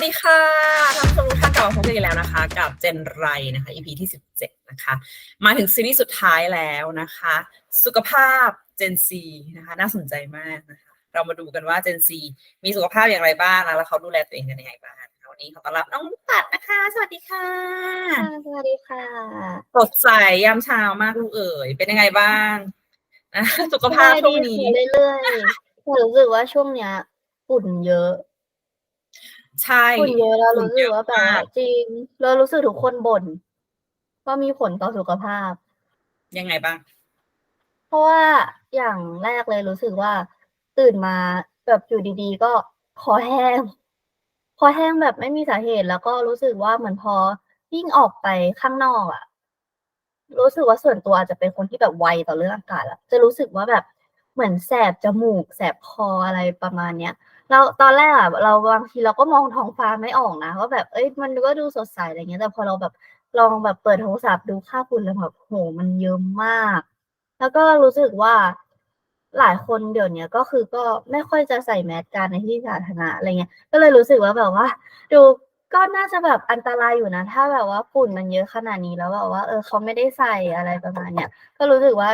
วัสดีค่ะท่านผู้ชมทุกท่านกลับมาพบกันอีกแล้วนะคะ กับเจนไรนะคะ EP ที่ 17 นะคะ มาถึงซีรีส์สุดท้ายแล้วนะคะ สุขภาพเจนซีนะคะน่าสนใจมากนะคะ เรามาดูกันว่าเจนซีมีสุขภาพอย่างไรบ้างนะแล้วเขาดูแลตัวเองกันยังไงบ้างวันนี้ขอต้อนรับน้องตัดนะคะ สวัสดีค่ะค่ะสวัสดีค่ะสดใสยามเช้ามากลูกเอ๋ยเป็นยังไงบ้างนะสุขภาพช่วงนี้สบายดีค่ะเรื่อยๆแต่รู้สึกว่าช่วงเนี้ยฝุ่นเยอะ ใช่ฝุ่นเยอะแล้วฝุ่นรู้สึเยกอะว่าแบบมากจริงแล้วรู้สึกทุกคนบ่นว่ามีผลต่อสุขภาพ ยังไงบ้าง เพราะว่าอย่างแรกเลยรู้สึกว่าตื่นมาแบบอยู่ดีๆ ก็คอแห้ง คอแห้งแบบไม่มีสาเหตุแล้วก็รู้สึกว่าเหมือนพอยิ่งออกไปข้างนอกอะรู้สึกว่าส่วนตัวอาจจะเป็นคนที่แบบไวต่อเรื่องอากาศอะจะรู้สึกว่าแบบเหมือนแสบจมูก แสบคออะไรประมาณเนี้ย เราตอนแรกอะเราบางทีเราก็มองท้องฟ้าไม่ออกนะว่าแบบเอ้ยมันก็ดูสดใสอะไรเงี้ยแต่พอเราแบบลองแบบเปิดโทรศัพท์ดูค่าฝุ่นแล้วแบบโหมันเยอะมาก แล้วก็รู้สึกว่าหลายคนเดี๋ยวนี้ก็คือก็ไม่ค่อยจะใส่แมสกันในที่สาธารณะอะไรเงี้ย ก็เลยรู้สึกว่าแบบว่า ดูก็น่าจะแบบอันตรายอยู่นะ ถ้าแบบว่าฝุ่นมันเยอะขนาดนี้แล้วแบบว่า เออเขาไม่ได้ใส่อะไรประมาณเนี้ยก็รู้สึกว่า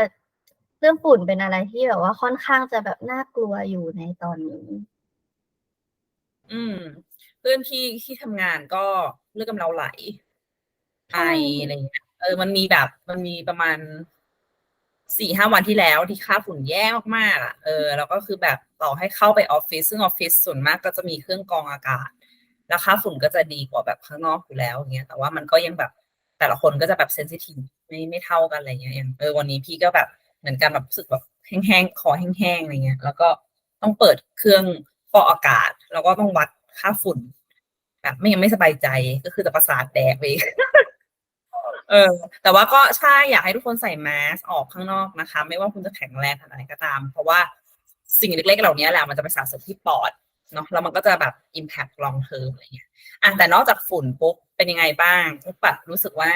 เรื่องฝุ่นเป็นอะไรที่แบบว่าค่อนข้างจะแบบน่ากลัวอยู่ในตอนนี้ อืม เพื่อนพี่ที่ทำงานก็เลือดกำเดาไหลไอใช่ อะไรเงี้ยเออ มันมีแบบ มันมีประมาณสี่ห้าวันที่แล้วที่ค่าฝุ่นแย่มากๆอะเออ แล้วก็คือแบบต่อให้เข้าไปออฟฟิศซึ่งออฟฟิศส่วนมากก็จะมีเครื่องกรองอากาศ แล้วค่าฝุ่นก็จะดีกว่าแบบข้างนอกอยู่แล้วอย่างเงี้ยแต่ว่ามันก็ยังแบบแต่ละคนก็จะแบบเซนซิทีฟไม่ไม่เท่ากันอะไรเงี้ยอย่างเออวันนี้พี่ก็แบบเหมือนกันแบบรู้สึกแบบแห้งๆคอแห้งๆอะไรเงี้ยแล้วก็ต้องเปิดเครื่อง ฟอกอากาศ แล้วก็ต้องวัดค่าฝุ่นแบบไม่ยังไม่สบายใจก็คือจะประสาทแดกไปเออ แต่ว่าก็ใช่อยากให้ทุกคนใส่แมสออกข้างนอกนะคะ ไม่ว่าคุณจะแข็งแรงขนาดไหนก็ตาม เพราะว่าสิ่งเล็กๆเหล่านี้แหละมันจะไปสะสมที่ปอดเนาะแล้วมันก็จะแบบ impact long term อะไรเงี้ยอะแต่นอกจากฝุ่นปุ๊บเป็นยังไงบ้างปุ๊บแบบรู้สึกว่า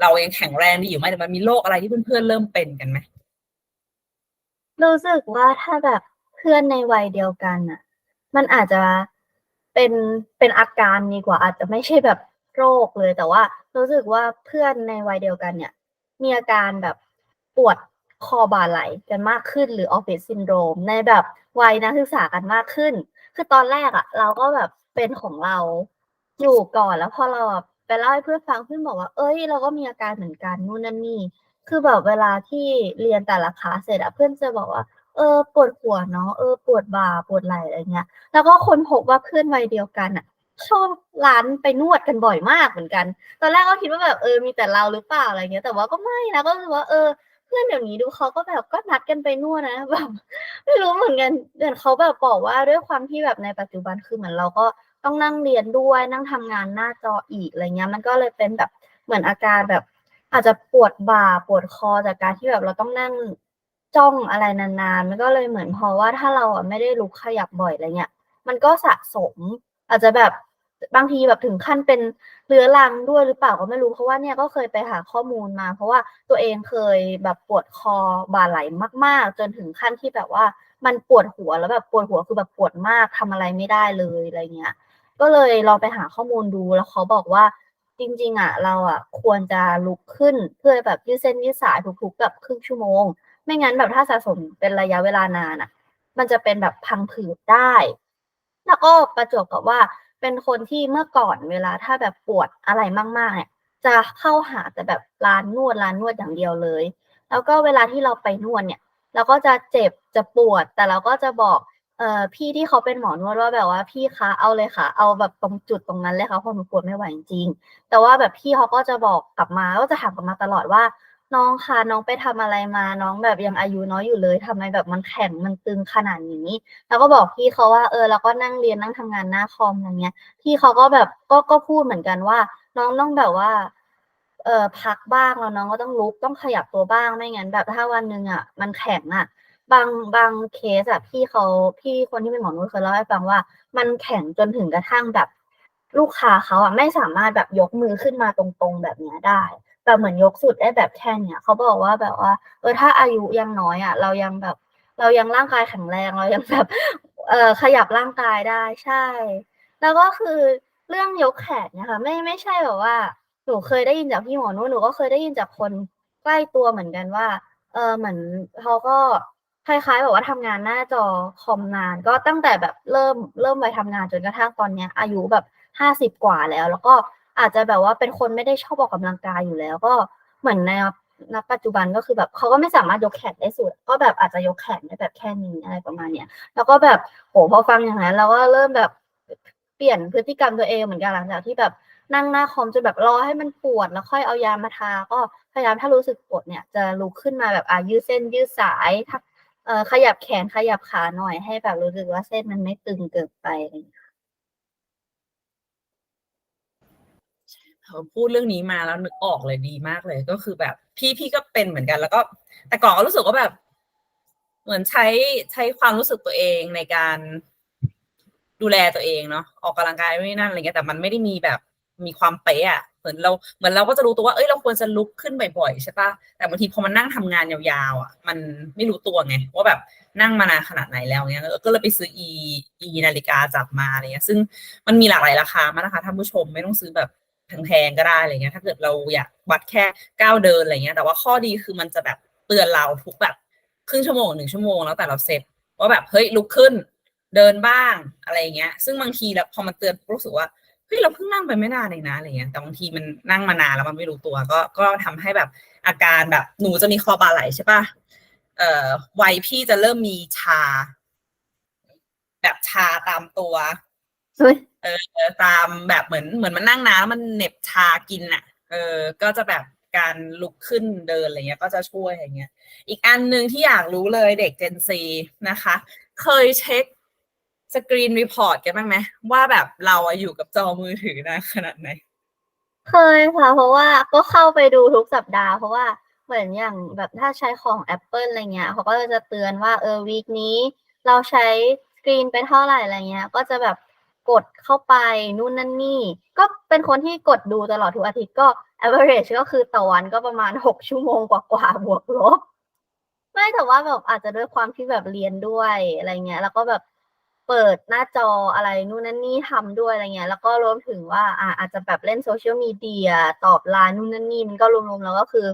เรายังแข็งแรงดีอยู่ไหมแต่มันมีโรคอะไรที่เพื่อนๆเริ่มเป็นกันไหมรู้สึกว่าถ้าแบบ พื่อนในวัยเดียวกันอะ มันอาจจะเป็นเป็นอาการดีกว่าอาจจะไม่ใช่แบบโรคเลย แต่ว่ารู้สึกว่าเพื่อนในวัยเดียวกันเนี่ย มีอาการแบบปวดคอบ่าไหล่กันมากขึ้นหรือออฟฟิศซินโดรมในแบบวัยนักศึกษากันมากขึ้น คือตอนแรกอะเราก็แบบเป็นของเราอยู่ก่อนแล้วพอเราอะไปเล่าให้เพื่อนฟังเพื่อนบอกว่า เอ้ย เราก็มีอาการเหมือนกันนู่นนั่นนี่ คือแบบเวลาที่เรียนแต่ละคลาสเสร็จอะเพื่อนจะบอกว่า เออปวดหัวเนาะเออปวดบ่าปวดไหล่อะไรเงี้ย แล้วก็คนพบว่าเพื่อนวัยเดียวกันอะชอบร้านไปนวดกันบ่อยมากเหมือนกัน ตอนแรกก็คิดว่าแบบเออมีแต่เราหรือเปล่าอะไรเงี้ย แต่ว่าก็ไม่นะก็คือว่าเออเพื่อนเดี๋ยวนี้ดูเขาก็แบบก็นัดกันไปนวดนะแบบไม่รู้เหมือนกันเดี๋ยวเขาแบบบอกว่าด้วยความที่แบบในปัจจุบันคือเหมือนเราก็ต้องนั่งเรียนด้วยนั่งทำงานหน้าจออีกอะไรเงี้ย มันก็เลยเป็นแบบเหมือนอาการแบบอาจจะปวดบ่าปวดคอจากการที่แบบเราต้องนั่ง จ้องอะไรนานๆ มันก็เลยเหมือนพราะว่าถ้าเราอะไม่ได้ลุกขยับบ่อยอะไรเงี้ย มันก็สะสม อาจจะแบบบางทีแบบถึงขั้นเป็นเรื้อรังด้วยหรือเปล่าก็ไม่รู้เพราะว่าเนี่ยก็เคยไปหาข้อมูลมา เพราะว่าตัวเองเคยแบบปวดคอบ่าไหลมาก ๆ จนถึงขั้นที่แบบว่ามันปวดหัวแล้วแบบปวดหัวคือแบบปวดมากทำอะไรไม่ได้เลยอะไรเงี้ย ก็เลยลองไปหาข้อมูลดูแล้วเขาบอกว่าจริงๆอะเราอะควรจะลุกขึ้นเพื่อแบบยืดเส้นยืดสายทุกๆแบบครึ่งชั่วโมง ไม่งั้นแบบถ้าสะสมเป็นระยะเวลานานอะ มันจะเป็นแบบพังผืดได้ แล้วก็ประจวบกับว่าเป็นคนที่เมื่อก่อนเวลาถ้าแบบปวดอะไรมากๆเนี่ยจะเข้าหาแต่แบบร้านนวดร้านนวดอย่างเดียวเลย แล้วก็เวลาที่เราไปนวดเนี่ย เราก็จะเจ็บจะปวด แต่เราก็จะบอกเอ่อพี่ที่เขาเป็นหมอนวดว่าแบบว่าพี่คะเอาเลยค่ะ เอาแบบตรงจุดตรงนั้นเลยค่ะเพราะหนูปวดไม่ไหวจริงแต่ว่าแบบพี่เขาก็จะบอกกลับมาก็จะถามกลับมาตลอดว่า น้องคะน้องไปทำอะไรมา น้องแบบยังอายุน้อยอยู่เลยทำไมแบบมันแข็งมันตึงขนาดนี้ แล้วก็บอกพี่เขาว่า เออแล้วก็นั่งเรียนนั่งทำงานหน้าคอมอะไรเงี้ย พี่เขาก็แบบก็ก็พูดเหมือนกันว่า น้องต้องแบบว่า เออพักบ้างแล้วน้องก็ต้องลุกต้องขยับตัวบ้างไม่งั้นแบบถ้าวันหนึ่งอะ มันแข็งอะ บางบางเคสอะพี่เขาพี่คนที่เป็นหมอนวดเคยเล่าให้ฟังว่า มันแข็งจนถึงกระทั่งแบบ ลูกค้าเขาอะไม่สามารถแบบยกมือขึ้นมาตรงๆแบบเนี้ยได้ แต่เหมือนยกสุดได้แบบแค่เนี้ยเขาบอกว่าแบบว่า เออถ้าอายุยังน้อยอะ เรายังแบบ เรายังร่างกายแข็งแรงเรายังแบบ เออขยับร่างกายได้ใช่ แล้วก็คือเรื่องยกแขนเนี่ยค่ะไม่ไม่ใช่แบบว่าหนูเคยได้ยินจากพี่หมอนุ่นหนูก็เคยได้ยินจากคนใกล้ตัวเหมือนกันว่า เออเหมือนเขาก็คล้ายๆแบบว่าทำงานหน้าจอคอมนาน ก็ตั้งแต่แบบเริ่มเริ่มไปทำงานจนกระทั่งตอนเนี้ย อายุแบบห้าสิบกว่าแล้ว แล้วก็ อาจจะแบบว่าเป็นคนไม่ได้ชอบออกกำลังกายอยู่แล้ว ก็เหมือนในณปัจจุบันก็คือแบบเขาก็ไม่สามารถยกแขนได้สุด ก็แบบอาจจะยกแขนได้แบบแค่นี้อะไรประมาณเนี้ยแล้วก็แบบโหพอฟังอย่างนั้นเราก็เริ่มแบบเปลี่ยนพฤติกรรมตัวเองเหมือนกันหลังจากที่แบบนั่งหน้าคอมจนแบบรอให้มันปวดแล้วค่อยเอายามาทา ก็พยายามถ้ารู้สึกปวดเนี่ยจะลุกขึ้นมาแบบอะยืดเส้นยืดสายขยับแขนขยับขาหน่อยให้แบบรู้สึกว่าเส้นมันไม่ตึงเกินไปอะไรอย่างเงี้ย เออ พูดเรื่องนี้มาแล้วนึกออกเลยดีมากเลย ก็คือแบบ พี่พี่ก็เป็นเหมือนกัน แล้วก็ แต่ก่อนก็รู้สึกว่าแบบ เหมือนใช้ใช้ความรู้สึกตัวเองในการดูแลตัวเองเนาะออกกำลังกายไม่นั่นอะไรเงี้ยแต่มันไม่ได้มีแบบมีความเป๊ะอะเหมือนเราเหมือนเราก็จะรู้ตัวว่าเอ้ยเราควรจะลุกขึ้นบ่อยๆใช่ปะแต่บางทีพอมันนั่งทำงานยาวๆอะ มันไม่รู้ตัวไงว่าแบบนั่งมานานขนาดไหนแล้วเงี้ยก็เลยไปซื้อ e e นาฬิกาจับมาอะไรเงี้ย ซึ่งมันมีหลากหลายราคามากนะคะท่านผู้ชมไม่ต้องซื้อแบบ แพงๆก็ได้อะไรเงี้ยถ้าเกิดเราอยากวัดแค่ก้าวเดินอะไรเงี้ยแต่ว่าข้อดีคือมันจะแบบเตือนเราทุกแบบครึ่งชั่วโมงหนึ่งชั่วโมงแล้วแต่เราเซตว่าแบบเฮ้ยลุกขึ้นเดินบ้างอะไรเงี้ย ซึ่งบางทีแล้วพอมันเตือนรู้สึกว่าเฮ้ยเราเพิ่งนั่งไปไม่นานเองนะอะไรเงี้ยแต่บางทีมันนั่งมานานแล้วมันไม่รู้ตัว ก็ก็ทำให้แบบอาการแบบหนูจะมีคอบาไหลใช่ปะเอ่อวัยพี่จะเริ่มมีชา แบบชาตามตัว เออตามแบบเหมือนเหมือนมันนั่งน้ำมันเหน็บชากินอะ เออ ก็จะแบบการลุกขึ้นเดินอะไรเงี้ยก็จะช่วยอย่างเงี้ย อีกอันหนึ่งที่อยากรู้เลยเด็ก Gen Z นะคะ เคยเช็คสกรีนรีพอร์ตกันบ้างไหมว่าแบบเราอะอยู่กับจอมือถือนานขนาดไหน เคยค่ะ เพราะว่าก็เข้าไปดูทุกสัปดาห์เพราะว่าเหมือนอย่างแบบถ้าใช้ของ Apple อะไรเงี้ยเขาก็จะเตือนว่าเออวีคนี้ เราใช้สกรีนไปเท่าไหร่อะไรเงี้ย ก็จะแบบ กดเข้าไปนู่นนั่นนี่ ก็เป็นคนที่กดดูตลอดทุกอาทิตย์ก็ average ก็คือต่อวันก็ประมาณหกชั่วโมงกว่าๆบวกลบไม่แต่ว่าแบบอาจจะด้วยความที่แบบเรียนด้วยอะไรเงี้ย แล้วก็แบบเปิดหน้าจออะไรนู่นนั่นนี่ทำด้วยอะไรเงี้ย แล้วก็รวมถึงว่าอ่าอาจจะแบบเล่นโซเชียลมีเดียตอบไลน์นู่นนั่นนี่มันก็รวมๆแล้วก็คือ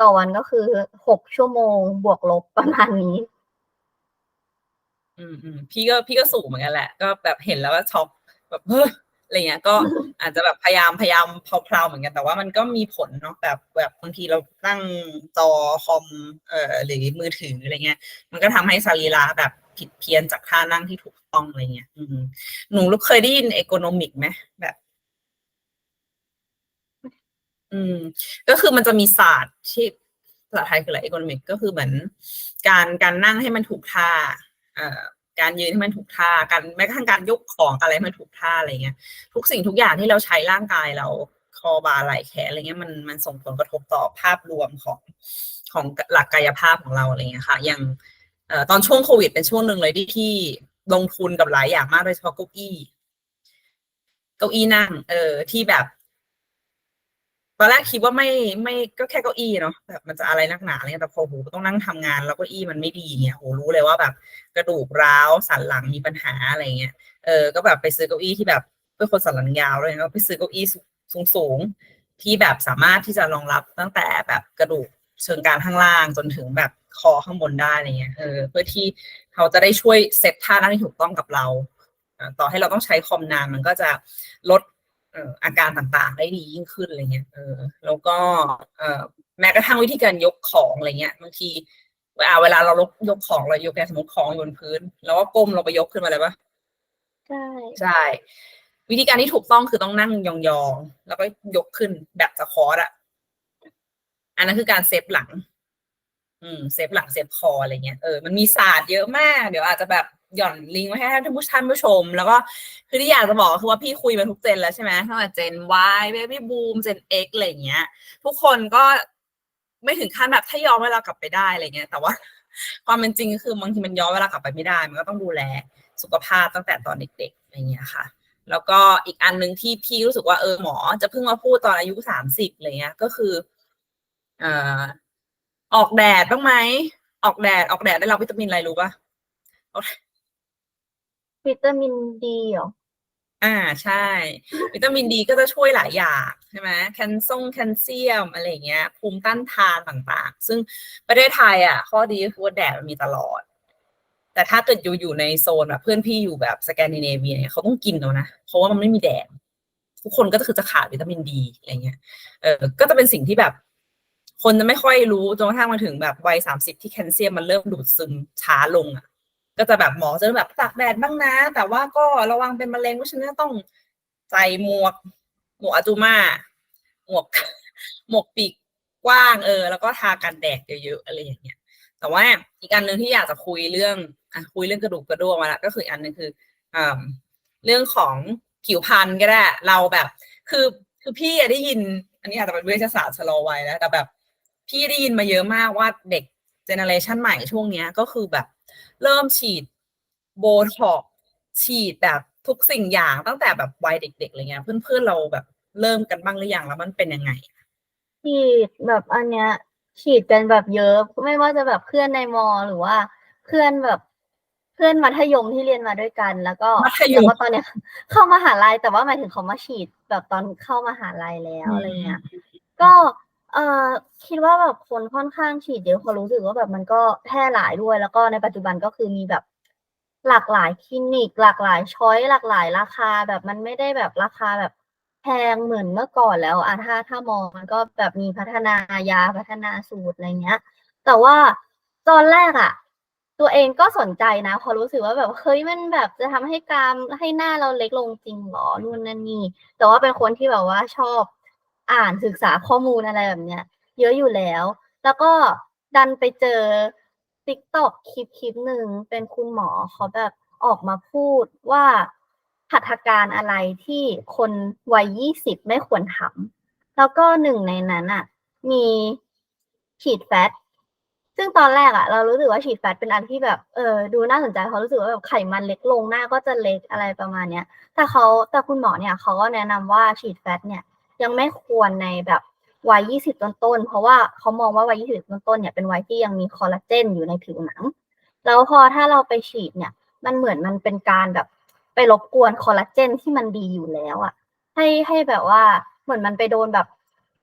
ต่อวันก็คือหกชั่วโมงบวกลบประมาณนี้ อืมอืมพี่ก็พี่ก็สูงเหมือนกันแหละ ก็แบบเห็นแล้วก็ช็อกแบบเฮ้ยอะไรเงี้ยก็อาจจะแบบพยายามพยายามเพลาๆเหมือนกันแต่ว่ามันก็มีผลเนาะแบบแบบบางทีเราตั้งจอคอมเอ่อหรือมือถืออะไรเงี้ย มันก็ทำให้สรีระแบบผิดเพี้ยนจากท่านั่งที่ถูกต้องอะไรเงี้ย อืมหนูเคยได้ยินเอโกโนมิกไหมแบบ อืม ก็คือมันจะมีศาสตร์ที่ภาษาไทยคืออะไรเอ o ก o นมิกก็คือเหมือนการการนั่งให้มันถูกท่าเอ่อ การยืนให้มันถูกท่าการแม้กระทั่งการยกของอะไรมันถูกท่าอะไรเงี้ยทุกสิ่งทุกอย่างที่เราใช้ร่างกายเราคอบาไหล่แขนอะไรเงี้ยมันมันส่งผลกระทบต่อภาพรวมของของหลักกายภาพของเราอะไรเงี้ยค่ะอย่างตอนช่วงโควิด เป็นช่วงหนึ่งเลยที่ที่ลงทุนกับหลายอย่างมากโดยเฉพาะเก้าอี้เก้าอี้นั่ง เออที่แบบ ตอนแรกคิดว่าไม่ไม่ก็แค่เก้าอี้เนาะแบบมันจะอะไรนักหนาอะไรเงี้ยแต่พอโหต้องนั่งทำงาน แล้วเก้าอี้มันไม่ดีเนี่ยโหรู้เลยว่าแบบกระดูกร้าวสันหลังมีปัญหาอะไรเงี้ยเออก็แบบไปซื้อเก้าอี้ที่แบบเพื่อคนสันหลังยาวเลยก็ไปซื้อเก้าอี้สูงสูงที่แบบสามารถที่จะรองรับตั้งแต่แบบกระดูกเชิงกรานข้างล่างจนถึงแบบคอข้างบนได้อะไรเงี้ยเออเพื่อที่เขาจะได้ช่วยเซตท่านั่งที่ถูกต้องกับเรา ต่อให้เราต้องใช้คอมนานมันก็จะลด อ่ออาการต่างๆ ได้ดียิ่งขึ้นอะไรเงี้ยเออแล้วก็เอ่อแม้กระทั่งวิธีการยกของอะไรเงี้ยบางทีเวลาเวลาเรายกยกของเรายกแกสมมติของอยู่บนพื้น แล้วก็ก้มลงไปยกขึ้นมาเลยปะใช่ใช่วิธีการที่ถูกต้องคือต้องนั่งยองๆ แล้วก็ยกขึ้นแบบสควอตอะอันนั้นคือการเซฟหลัง อืม เซฟหลังเซฟคออะไรเงี้ย เออ มันมีศาสตร์เยอะมาก เดี๋ยวอาจจะแบบ หย่อนลิงก์ไว้ให้ท่านผู้ท่านผู้ชม แล้วก็คือที่อยากจะบอกคือว่าพี่คุยมาทุกเจนแล้วใช่ไหมตั้งแต่เจน Y Baby Boom เจน X อะไรเงี้ย ทุกคนก็ไม่ถึงขั้นแบบถ้าย้อนเวลากลับไปได้อะไรเงี้ย แต่ว่าความเป็นจริงก็คือบางทีมันย้อนเวลากลับไปไม่ได้ มันก็ต้องดูแลสุขภาพตั้งแต่ตอนเด็กๆอะไรเงี้ยค่ะ แล้วก็อีกอันหนึ่งที่พี่รู้สึกว่าเออหมอจะเพิ่งมาพูดตอนอายุสามสิบอะไรเงี้ย ก็คือเอ่อออกแดดบ้างไหมออกแดดออกแดดได้รับวิตามินอะไรรู้ปะ วิตามินดีเหรอ อ่าใช่ วิตามินดีก็จะช่วยหลายอย่างใช่ไหมแคลซงแคลเซียมอะไรเงี้ย ภูมิต้านทานต่างๆ ซึ่งประเทศไทยอะ ข้อดีก็คือว่าแดดมันมีตลอด แต่ถ้าเกิดอยู่อยู่ในโซนแบบเพื่อนพี่อยู่แบบสแกนดิเนเวียเนี่ยเขาต้องกินแล้วนะ เพราะว่ามันไม่มีแดด ทุกคนก็คือจะขาดวิตามินดีอะไรเงี้ย เออก็จะเป็นสิ่งที่แบบ คนจะไม่ค่อยรู้จนกระทั่งมาถึงแบบวัยสามสิบที่แคลเซียมมันเริ่มดูดซึมช้าลงอะ ก็จะแบบหมอจะแบบตากแดดบ้างนะ แต่ว่าก็ระวังเป็นมะเร็งเพราะฉะนั้นต้องใส่หมวก หมวกอาจูมาหมวกหมวกปีกกว้างเออ แล้วก็ทากันแดดเยอะๆอะไรอย่างเงี้ย แต่ว่าอีกอันหนึ่งที่อยากจะคุยเรื่องอะคุยเรื่องกระดูกกระด้วงมาแล้วก็คืออันหนึ่งคืออ่าเรื่องของผิวพรรณก็ได้เราแบบ คือคือพี่ได้ยิน อันนี้อาจจะเป็นเวชศาสตร์ชะลอวัยแล้วแต่แบบ พี่ได้ยินมาเยอะมากว่าเด็กเจเนอเรชันใหม่ช่วงเนี้ยก็คือแบบ เริ่มฉีดโบท็อกซ์ฉีดแบบทุกสิ่งอย่างตั้งแต่แบบวัยเด็กๆอะไรเงี้ย เพื่อนๆเราแบบเริ่มกันบ้างหรือยังแล้วมันเป็นยังไงฉีดแบบอันเนี้ย ฉีดกันแบบเยอะ ไม่ว่าจะแบบเพื่อนในมอหรือว่าเพื่อนแบบเพื่อนมัธยมที่เรียนมาด้วยกัน แล้วก็มัธยมแล้วก็ตอนเนี้ย เข้ามหาลัยแต่ว่าหมายถึงเขามาฉีดแบบตอนเข้ามหาลัยแล้วอะไรเงี้ย ก็เอ่อคิดว่าแบบคนค่อนข้างฉีดเยอะเพราะรู้สึกว่าแบบมันก็แพร่หลายด้วย แล้วก็ในปัจจุบันก็คือมีแบบหลากหลายคลินิก หลากหลายช้อยหลากหลายราคาแบบมันไม่ได้แบบราคาแบบแพงเหมือนเมื่อก่อนแล้วอะถ้าถ้ามองมันก็แบบมีพัฒนายาพัฒนาสูตรอะไรเงี้ย แต่ว่าตอนแรกอะ ตัวเองก็สนใจนะเพอรู้สึกว่าแบบเฮ้ยมันแบบจะทำให้กรามให้หน้าเราเล็กลงจริงหรอนู่นนั่นนี่แต่ว่าเป็นคนที่แบบว่าชอบ อ่านศึกษาข้อมูลอะไรแบบเนี้ย เยอะอยู่แล้ว แล้วก็ดันไปเจอ t ิ k t o k คลิปคลิปหนึ่งเป็นคุณหมอเขาแบบออกมาพูดว่าหัตถการอะไรที่คนวัยยี่สิบไม่ควรทำแล้วก็หนึ่งในนั้นอะ มีฉีดแฟตซึ่งตอนแรกอะเรารู้สึกว่าฉีดแฟตเป็นอันที่แบบเออดูน่าสนใจเขารู้สึกว่าแบบไขมันเล็กลงหน้าก็จะเล็กอะไรประมาณเนี้ยแต่เขาแต่คุณหมอเนี่ยเขาก็แนะนำว่าฉีดแฟตเนี่ย ยังไม่ควรในแบบวัยยี่สิบต้นๆ เพราะว่าเขามองว่าวัยยี่สิบต้นๆ เนี่ยเป็นวัยที่ยังมีคอลลาเจนอยู่ในผิวหนัง แล้วพอถ้าเราไปฉีดเนี่ย มันเหมือนมันเป็นการแบบไปรบกวนคอลลาเจนที่มันดีอยู่แล้วอะให้ให้แบบว่าเหมือนมันไปโดนแบบ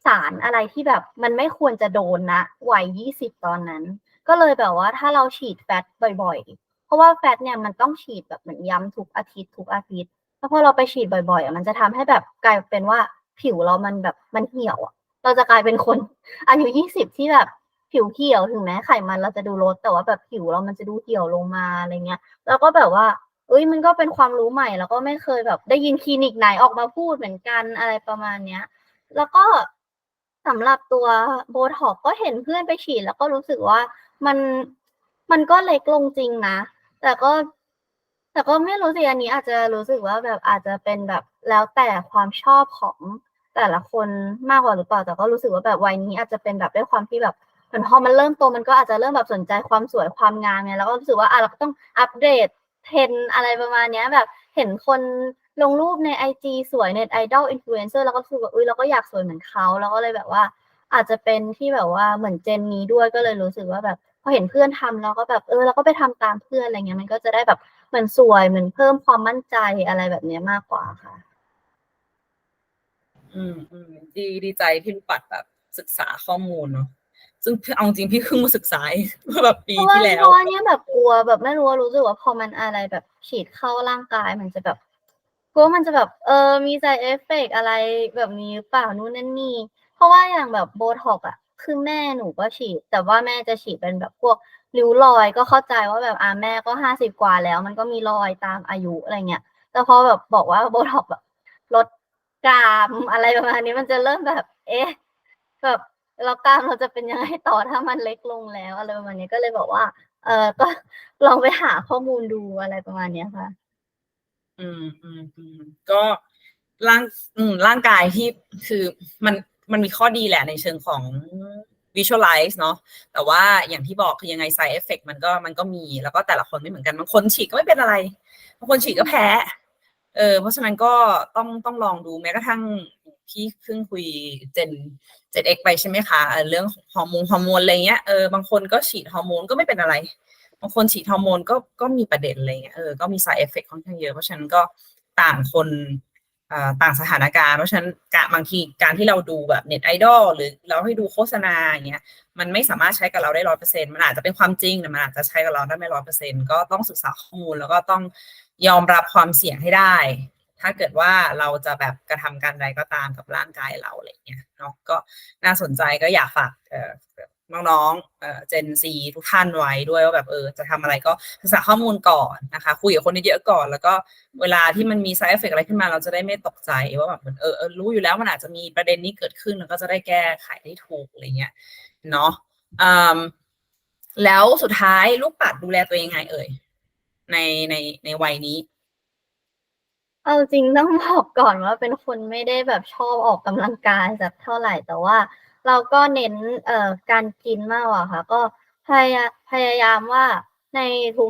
สารอะไรที่แบบมันไม่ควรจะโดนนะวัยยี่สิบตอนนั้น ก็เลยแบบว่าถ้าเราฉีดแฟตบ่อยๆ เพราะว่าแฟตเนี่ยมันต้องฉีดแบบเหมือนย้ำทุกอาทิตย์ทุกอาทิตย์ แล้วพอเราไปฉีดบ่อยๆอะมันจะทำให้แบบกลายเป็นว่า ผิวเรามันแบบมันเหี่ยวอะเราจะกลายเป็นคนอายุยี่สิบที่แบบผิวเหี่ยวถึงแม้ไขมันเราจะดูลดแต่ว่าแบบผิวเรามันจะดูเหี่ยวลงมาอะไรเงี้ย แล้วก็แบบว่าเอ้ยมันก็เป็นความรู้ใหม่ แล้วก็ไม่เคยแบบได้ยินคลินิกไหนออกมาพูดเหมือนกันอะไรประมาณเนี้ย แล้วก็สำหรับตัวโบท็อกก็เห็นเพื่อนไปฉีด แล้วก็รู้สึกว่ามันมันก็เล็กลงจริงนะ แต่ก็ แต่ก็ไม่รู้สิอันนี้อาจจะรู้สึกว่าแบบอาจจะเป็นแบบ แล้วแต่ความชอบของแต่ละคนมากกว่าหรือเปล่าแต่ก็รู้สึกว่าแบบวัยนี้อาจจะเป็นแบบด้วยความที่แบบเหมือนพอมันเริ่มโตมันก็อาจจะเริ่มแบบสนใจความสวยความงามเนี่ยแล้วก็รู้สึกว่าอะเราก็ต้องอัปเดตเทรนอะไรประมาณเนี้ยแบบเห็นคนลงรูปในไอจีสวยเน็ตไอดอลอินฟลูเอนเซอร์แล้วก็รู้สึกว่าอุ้ยเราก็อยากสวยเหมือนเขาแล้วก็เลยแบบว่า อาจจะเป็นที่แบบว่าเหมือนเจนนี้ด้วยก็เลยรู้สึกว่าแบบพอเห็นเพื่อนทำแล้วก็แบบเออเราก็ไปทำตามเพื่อนอะไรเงี้ยมันก็จะได้แบบเหมือนสวยเหมือนเพิ่มความมั่นใจอะไรแบบเนี้ยมากกว่าค่ะ อืมอืมดีดีใจที่ลูกปัดแบบศึกษาข้อมูลเนาะซึ่งเอาจริงพี่เพิ่งมาศึกษาเองเมื่อแบบปีเพราะว่าที่แล้วเพราะว่าเนี้ยแบบกลัวแบบไม่รู้ว่ารู้สึกว่าพอมันอะไรแบบฉีดเข้าร่างกายมันจะแบบกลัวว่ามันจะแบบเออมี side effect อะไรแบบนี้หรือเปล่านู่นนั่นนี่ เพราะว่าอย่างแบบโบท็อกอะคือแม่หนูก็ฉีด แต่ว่าแม่จะฉีดเป็นแบบพวกริ้วรอยก็เข้าใจว่าแบบอ่าแม่ก็ห้าสิบกว่าแล้ว มันก็มีรอยตามอายุอะไรเงี้ยแต่พอแบบบอกว่าโบท็อกแบบลด กามอะไรประมาณนี้มันจะเริ่มแบบ เอ๊ะแบบแล้วกรามเราจะเป็นยังไงต่อถ้ามันเล็กลงแล้วอะไรประมาณนี้ก็เลยบอกว่า เออก็ลองไปหาข้อมูลดูอะไรประมาณเนี้ยค่ะ อืมอืมอืมก็ร่างอืมร่างกายที่คือมันมันมีข้อดีแหละในเชิงของ visualize เนาะแต่ว่าอย่างที่บอกคือยังไง side effect มันก็มันก็มีแล้วก็แต่ละคนไม่เหมือนกันบางคนฉีดก็ไม่เป็นอะไรบางคนฉีดก็แพ้ เออเพราะฉะนั้นก็ต้องต้องลองดูแม้กระทั่งพี่เพิ่งคุยเจนเจนเอ็กไปใช่ไหมคะเรื่องฮอร์โมนฮอร์โมนอะไรเงี้ยเออบางคนก็ฉีดฮอร์โมนก็ไม่เป็นอะไร บางคนฉีดฮอร์โมนก็ก็มีประเด็นอะไรเงี้ยเออก็มี side effect ค่อนข้างเยอะเพราะฉะนั้นก็ต่างคนอ่าต่างสถานการณ์เพราะฉะนั้นบางทีการที่เราดูแบบเน็ตไอดอลหรือเราให้ดูโฆษณาอย่างเงี้ยมันไม่สามารถใช้กับเราได้ร้อยเปอร์เซ็นต์มันอาจจะเป็นความจริงแต่มันอาจจะใช้กับเราได้ไม่ร้อยเปอร์เซ็นต์ก็ต้องศึกษาข้อมูลแล้วก็ต้อง ยอมรับความเสี่ยงให้ได้ ถ้าเกิดว่าเราจะแบบกระทำการใดก็ตามกับร่างกายเราอะไรเงี้ยเนาะก็น่าสนใจก็อยากฝากเอ่อน้องๆเอ่อเจนซีทุกท่านไว้ด้วยว่าแบบเออจะทำอะไรก็ศึกษาข้อมูลก่อนนะคะ คุยกับคนเยอะๆก่อน แล้วก็เวลาที่มันมี side effect อะไรขึ้นมาเราจะได้ไม่ตกใจว่าแบบเออเออรู้อยู่แล้วมันอาจจะมีประเด็นนี้เกิดขึ้นแล้วก็จะได้แก้ไขได้ถูกอะไรเงี้ยเนาะแล้วสุดท้ายลูกปัดดูแลตัวเองไงเอ่ย ในในในวัยนี้ เอาจริงต้องบอกก่อนว่าเป็นคนไม่ได้แบบชอบออกกำลังกายสักเท่าไหร่แต่ว่า เราก็เน้นเอ่อการกินมากกว่าค่ะ ก็พยายามพยายามว่าใน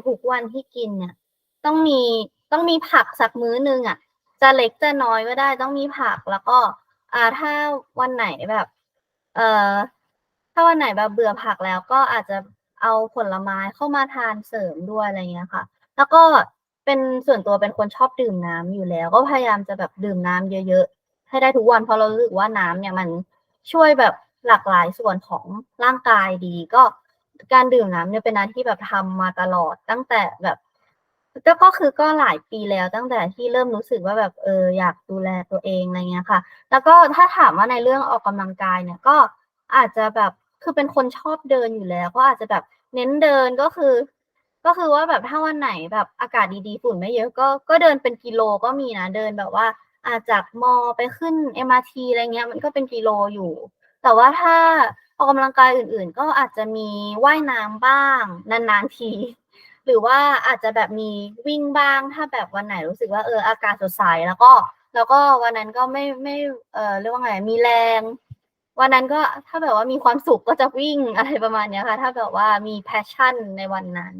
ทุกๆวันที่กินเนี่ย ต้องมีต้องมีผักสักมื้อนึงอะ จะเล็กจะน้อยก็ได้ต้องมีผักแล้วก็ อ่าถ้าวันไหนแบบ เอ่อถ้าวันไหนแบบเบื่อผักแล้วก็อาจจะเอาผลไม้เข้ามาทานเสริมด้วยอะไรเงี้ยค่ะ แล้วก็เป็นส่วนตัวเป็นคนชอบดื่มน้ำอยู่แล้ว ก็พยายามจะแบบดื่มน้ำเยอะๆ ให้ได้ทุกวันเพราะเรารู้สึกว่าน้ำเนี่ยมันช่วยแบบหลากหลายส่วนของร่างกายดี ก็การดื่มน้ำเนี่ยเป็นอะไรที่แบบทำมาตลอดตั้งแต่แบบก็ก็คือก็หลายปีแล้วตั้งแต่ที่เริ่มรู้สึกว่าแบบเอออยากดูแลตัวเองอะไรเงี้ยค่ะ แล้วก็ถ้าถามว่าในเรื่องออกกำลังกายเนี่ยก็อาจจะแบบคือเป็นคนชอบเดินอยู่แล้ว ก็อาจจะแบบเน้นเดินก็คือ ก็คือว่าแบบถ้าวันไหนแบบอากาศดีๆฝุ่นไม่เยอะก็ก็เดินเป็นกิโลก็มีนะเดินแบบว่าอาจจากมอไปขึ้น MRT อะไรเงี้ยมันก็เป็นกิโลอยู่ แต่ว่าถ้าออกกำลังกายอื่นๆ ก็อาจจะมีว่ายน้ำบ้าง นานๆที หรือว่าอาจจะแบบมีวิ่งบ้างถ้าแบบวันไหนรู้สึกว่าเอออากาศสดใสแล้วก็ แล้วก็วันนั้นก็ไม่ไม่เออเรียกว่าไงมีแรง วันนั้นก็ถ้าแบบว่ามีความสุขก็จะวิ่งอะไรประมาณเนี้ยค่ะ ถ้าแบบว่ามีแพชชั่นในวันนั้น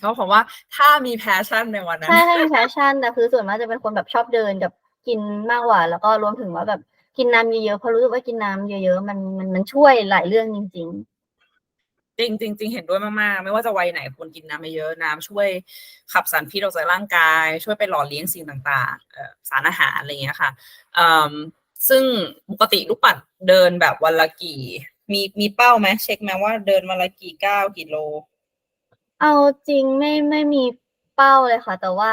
เขาบอกว่าถ้ามีแพชชั่นในวันนั้น ใช่ถ้ามีแพชชั่นแต่คือส่วนมากจะเป็นคนแบบชอบเดินกับกินมากกว่า แล้วก็รวมถึงว่าแบบกินน้ำเยอะๆเพราะรู้สึกว่ากินน้ำเยอะๆมันมันมันช่วยหลายเรื่องจริงจริงจริงจริงเห็นด้วยมากๆ ไม่ว่าจะวัยไหนควรกินน้ำเยอะๆน้ำช่วยขับสารพิษออกจากร่างกาย ช่วยไปหล่อเลี้ยงสิ่งต่างๆเอ่อสารอาหารอะไรอย่างเงี้ยค่ะอืมซึ่งปกติลูกปัดเดินแบบวันละกี่ มีมีเป้าไหมเช็คไหมว่าเดินวันละกี่ก้าวกี่โลๆ เอาจริงไม่ไม่มีเป้าเลยค่ะ แต่ว่า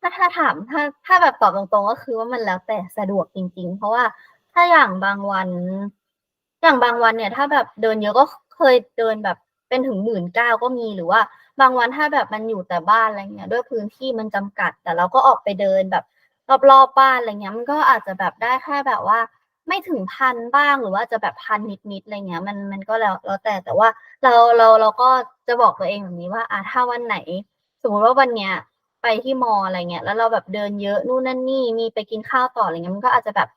ถ้าถ้าถามถ้าถ้าแบบตอบตรงๆ ก็คือว่ามันแล้วแต่สะดวกจริง ๆ เพราะว่าถ้าอย่างบางวัน อย่างบางวันเนี่ย ถ้าแบบเดินเยอะก็เคยเดินแบบเป็นถึงหมื่นเก้าก็มีหรือว่า บางวันถ้าแบบมันอยู่แต่บ้านอะไรเงี้ย ด้วยพื้นที่มันจำกัด แต่เราก็ออกไปเดินแบบรอบๆบ้านอะไรเงี้ยมันก็อาจจะแบบได้แค่แบบว่า ไม่ถึงพันบ้างหรือว่าจะแบบพันนิดๆอะไรเงี้ย มันมันก็แล้วแล้วแต่แต่ว่าเราเราเราก็จะบอกตัวเองแบบนี้ว่าอะถ้าวันไหน สมมติว่าวันเนี้ยไปที่มออะไรเงี้ยแล้วเราแบบเดินเยอะนู่นนั่นนี่มีไปกินข้าวต่ออะไรเงี้ยมันก็อาจจะแบบ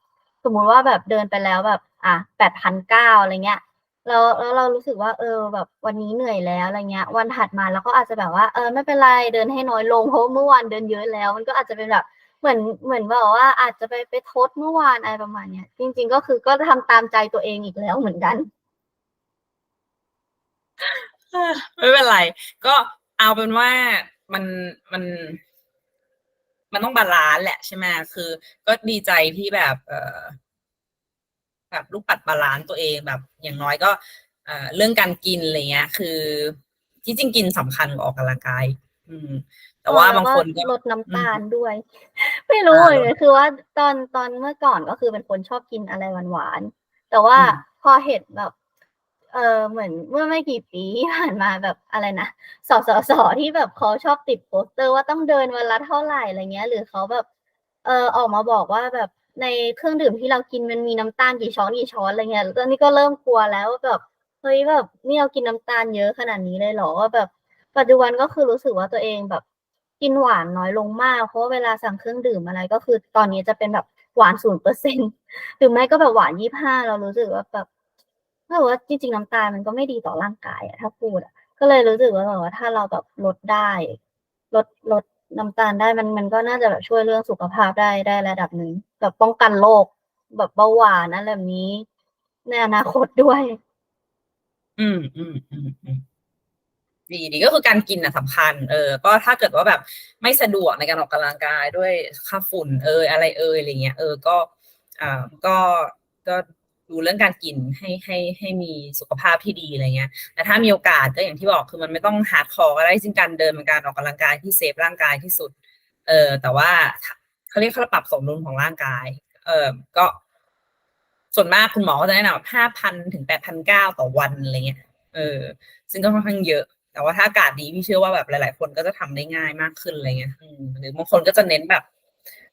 สมมุติว่าแบบเดินไปแล้วแบบอะแปดพันเก้าอะไรเงี้ยแล้วแล้วเรารู้สึกว่าเออแบบวันนี้เหนื่อยแล้วอะไรเงี้ย วันถัดมาเราก็อาจจะแบบว่าเออไม่เป็นไรเดินให้น้อยลงเพราะเมื่อวานเดินเยอะแล้ว มันก็อาจจะเป็นแบบ เหมือนเหมือนแบบว่าอาจจะไปไปทดเมื่อวานอะไรประมาณเนี้ยจริง ๆ ก็คือก็ทำตามใจตัวเองอีกแล้วเหมือนกันไม่เป็นไร ก็เอาเป็นว่ามันมัน มันต้องบาลานซ์แหละใช่ไหมคือ ก็ดีใจที่แบบ เออแบบลูกปัดบาลานซ์ตัวเองแบบ อย่างน้อยก็เอ่อเรื่องการกินอะไรเงี้ย คือที่จริงกินสำคัญกว่าออกกำลังกาย อืม แต่ว่าบางคนก็ลดน้ำตาลด้วย ไม่รู้เหมือนกันคือว่าตอนตอนเมื่อก่อนก็คือเป็นคนชอบกินอะไรหวานๆแต่ว่าอืมพอเห็นแบบเออเหมือนเมื่อไม่กี่ปีที่ผ่านมาแบบอะไรนะสสสที่แบบเขาชอบติดโปสเตอร์ว่าต้องเดินวันละเท่าไหร่อะไรเงี้ย หรือเขาแบบ เออออกมาบอกว่าแบบในเครื่องดื่มที่เรากินมันมีน้ำตาลกี่ช้อนกี่ช้อนอะไรเงี้ยตอนนี้ก็เริ่มกลัวแล้วว่าแบบเฮ้ยแบบนี่เรากินน้ำตาลเยอะขนาดนี้เลยเหรอว่าแบบ ปัจจุบันก็คือรู้สึกว่าตัวเองแบบ กินหวานน้อยลงมาก เพราะเวลาสั่งเครื่องดื่มอะไรก็คือตอนนี้จะเป็นแบบหวานศูนย์เปอร์เซ็นหรือไม่ก็แบบหวานยี่ห้าเรารู้สึกว่าแบบรู้สึกว่าจริง ๆ น้ำตาลมันก็ไม่ดีต่อร่างกายอะถ้าพูดอะก็เลยรู้สึกว่าแบบว่าถ้าเราแบบลดได้ ลดลดน้ำตาลได้มันมันก็น่าจะแบบช่วยเรื่องสุขภาพได้ได้ระดับหนึ่งแบบป้องกันโรคแบบเบาหวานอะไรแบบนี้ ในอนาคตด้วย อืมอืมอืมอืม ดีดีก็คือการกินอะสำคัญ เออ ก็ถ้าเกิดว่าแบบไม่สะดวกในการออกกำลังกายด้วยค่าฝุ่นเอยอะไรเอยอะไรเงี้ยเออก็อ่าก็ก็ดูเรื่องการกินให้ให้ให้มีสุขภาพที่ดีอะไรเงี้ย แต่ถ้ามีโอกาสก็อย่างที่บอกคือมันไม่ต้องฮาคอก็ได้จริงการเดินเป็นการออกกำลังกายที่เซฟร่างกายที่สุด เออแต่ว่าเขาเรียกเขาปรับสมดุลของร่างกาย เออก็ ส่วนมากคุณหมอจะแนะนำห้าพันถึงแปดพันเก้าต่อวันอะไรเงี้ย เออ ซึ่งก็ค่อนข้างเยอะ แต่ว่าถ้าอากาศดีพี่เชื่อว่าแบบหลาย ๆ คนก็จะทำได้ง่ายมากขึ้นอะไรเงี้ยหรือบางคนก็จะเน้นแบบ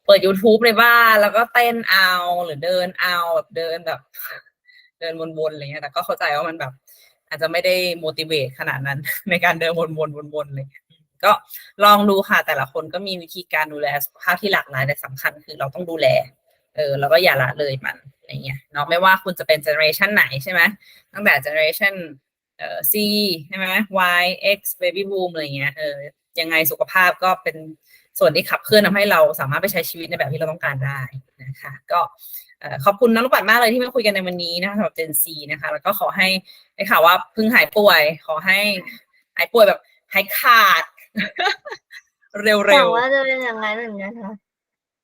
เปิด YouTube ในบ้านแล้วก็เต้นเอาหรือเดินเอาแบบเดินแบบ เดินวนๆอะไรเงี้ยแต่ก็เข้าใจว่ามันแบบ อาจจะไม่ได้ motivate ขนาดนั้น ในการเดินวนๆวนๆเลยก็ลองดูค่ะแต่ละคนก็มีวิธีการดูแลสุขภาพที่หลากหลายแต่สำคัญคือเราต้องดูแล เออแล้วก็อย่าละเลยมันอะไรเงี้ยเนาะไม่ว่าคุณจะเป็นเจเนอเรชันไหนใช่ไหมตั้งแต่เจเนอเรชัน เอ่อ C ใช่ไหม Y X baby boom อะไรเงี้ยเออยังไงสุขภาพก็เป็นส่วนที่ขับเคลื่อนทำให้เราสามารถไปใช้ชีวิตในแบบที่เราต้องการได้นะคะ ก็เอ่อขอบคุณน้องลูกปัดมากเลยที่มาคุยกันในวันนี้นะคะสำหรับ Gen C นะคะ แล้วก็ขอให้ได้ข่าวว่าเพิ่งหายป่วย ขอให้หายป่วยแบบหายขาด เร็หวัวงๆว่าจะเป็นอย่างนั้นเหมือนกันค่ะ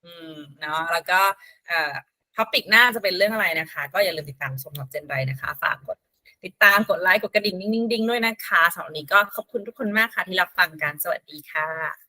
อืมเนาะแล้วก็เอ่อท็อปิกหน้าจะเป็นเรื่องอะไรนะคะ ก็อย่าลืมติดตามชมกับเจนไรนะคะ ฝากกด ติดตามกดไลค์กดกระดิ่งนิ่งๆๆด้วยนะคะสำหรับวันนี้ก็ขอบคุณทุกคนมากค่ะที่รับฟังกันสวัสดีค่ะ